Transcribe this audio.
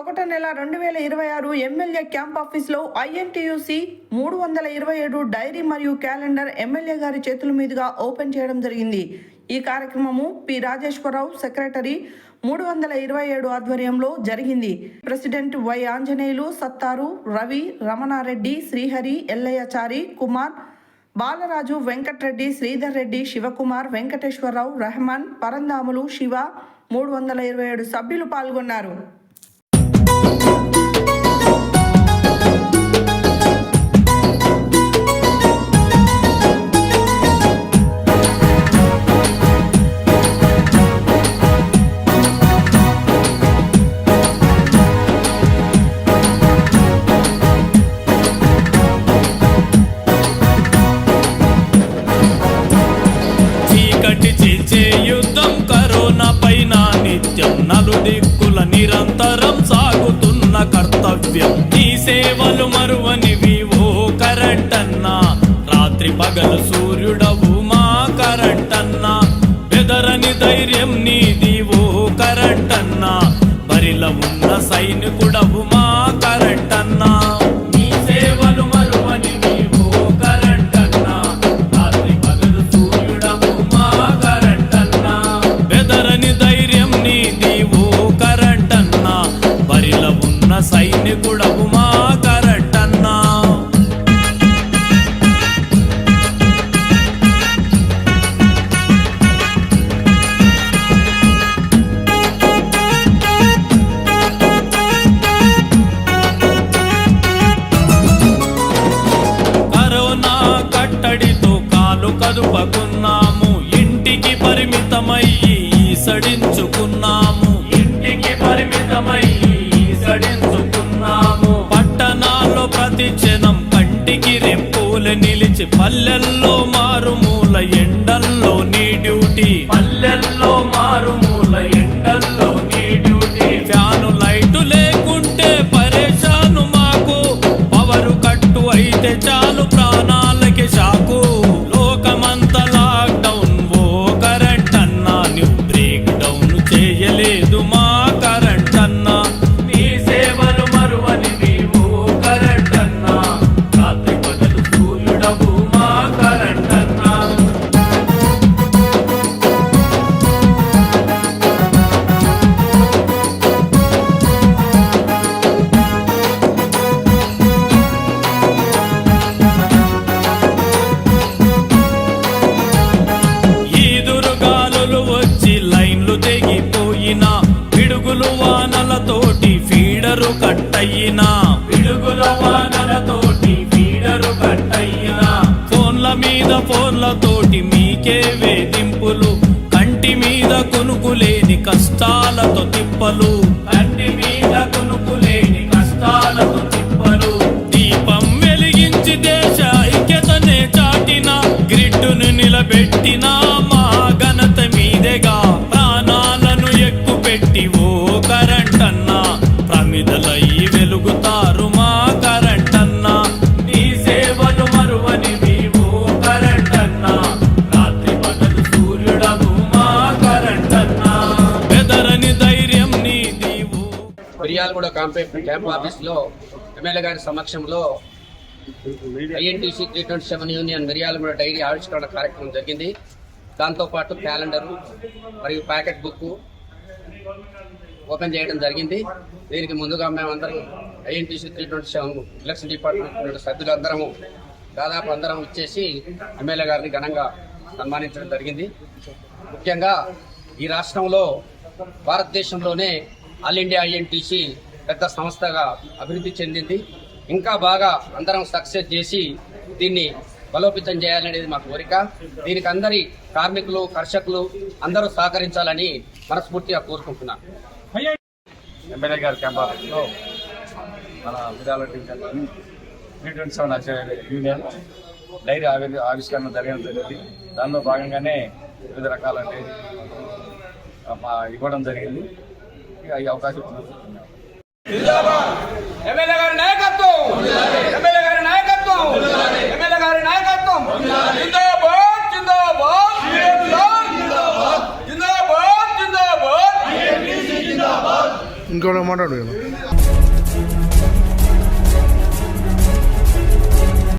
ఒకటో నెల రెండు వేల ఇరవై ఆరు ఎమ్మెల్యే క్యాంప్ ఆఫీస్లో ఐఎన్టీయూసీ మూడు వందల ఇరవై ఏడు డైరీ మరియు క్యాలెండర్ ఎమ్మెల్యే గారి చేతుల మీదుగా ఓపెన్ చేయడం జరిగింది. ఈ కార్యక్రమము పి. రాజేశ్వరరావు సెక్రటరీ మూడు వందల ఇరవై ఏడు ఆధ్వర్యంలో జరిగింది. President Y. ఆంజనేయులు సత్తారు రవి రమణారెడ్డి శ్రీహరి ఎల్లయ్యచారి కుమార్ బాలరాజు వెంకట్రెడ్డి శ్రీధర్ రెడ్డి శివకుమార్ వెంకటేశ్వరరావు రెహమాన్ పరందాములు శివ మూడు వందల ఇరవై ఏడు సభ్యులు పాల్గొన్నారు. కర్తవ్యం నీ సేవలు మరువనివి ఓ కరెంట్ అన్నా రాత్రి పగలు సూర్యుడవు మా కరెంట్ అన్నా బెదరని ధైర్యం నీది ఓ కరెంట్ అన్నా బరిల ఉన్న సైనికుడవు మా సైనికుడవు మా కరెంట్ కరోనా కట్టడితో కాలు కదుపకున్నాము. ఇంటికి పరిమితమయ్యి సడించుకున్నాము ప్రతి క్షణం కంటికి రెప్పుల నిలిచి పల్లెల్లో మారుమూల ఎండల్లో నీ డ్యూటీ. పల్లెల్లో మారుమూల ఎండల్లో నీ డ్యూటీ. ఫ్యాను లైటు లేకుంటే పరేషాను మాకు. పవరు కట్టు అయితే చాలు ప్రాణాలకి షాకు. వానలతోటి ఫీడరు కట్టయినా. పిడుగుల వానలతోటి ఫీడరు కట్టయినా. ఫోన్ల మీద ఫోన్లతోటి మీకే వేధింపులు. కంటి మీద కొనుకులేని కష్టాలతో తిప్పలు. మిర్యాలగూడ క్యాంప్ క్యాంప్ ఆఫీస్లో ఎమ్మెల్యే గారి సమక్షంలో INTC three twenty seven union Miryalaguda diary ఆవిష్కరణ కార్యక్రమం జరిగింది. దాంతోపాటు క్యాలెండరు మరియు ప్యాకెట్ బుక్ ఓపెన్ చేయడం జరిగింది. దీనికి ముందుగా మేమందరం INTC three twenty seven election department సభ్యులందరము దాదాపు అందరం ఇచ్చేసి ఎమ్మెల్యే గారిని ఘనంగా సన్మానించడం జరిగింది. ముఖ్యంగా ఈ రాష్ట్రంలో భారతదేశంలోనే ఆల్ ఇండియా ఐఎన్టీసీ పెద్ద సంస్థగా అభివృద్ధి చెందింది. ఇంకా బాగా అందరం సక్సెస్ చేసి దీన్ని బలోపేతం చేయాలనేది మా కోరిక. దీనికి అందరి కార్మికులు కర్షకులు అందరూ సహకరించాలని మనస్ఫూర్తిగా కోరుకుంటున్నాను ఎమ్మెల్యే గారి క్యాంప్ మన విధాల division three twenty seven union diary ఆవి ఆవిష్కరణ జరగడం జరిగింది. దానిలో భాగంగానే వివిధ రకాల డైరీ మా ఇవ్వడం జరిగింది. ఈ అవకాశం ఎమ్మెల్యే గారి నాయకత్వం! ఎమ్మెల్యే గారి నాయకత్వం! ఎమ్మెల్యే గారి నాయకత్వం! జిందాబాద్ జిందాబాద్! జిందాబాద్! జిందాబాద్ జిందాబాద్! ఇంకోటి మాట్లాడు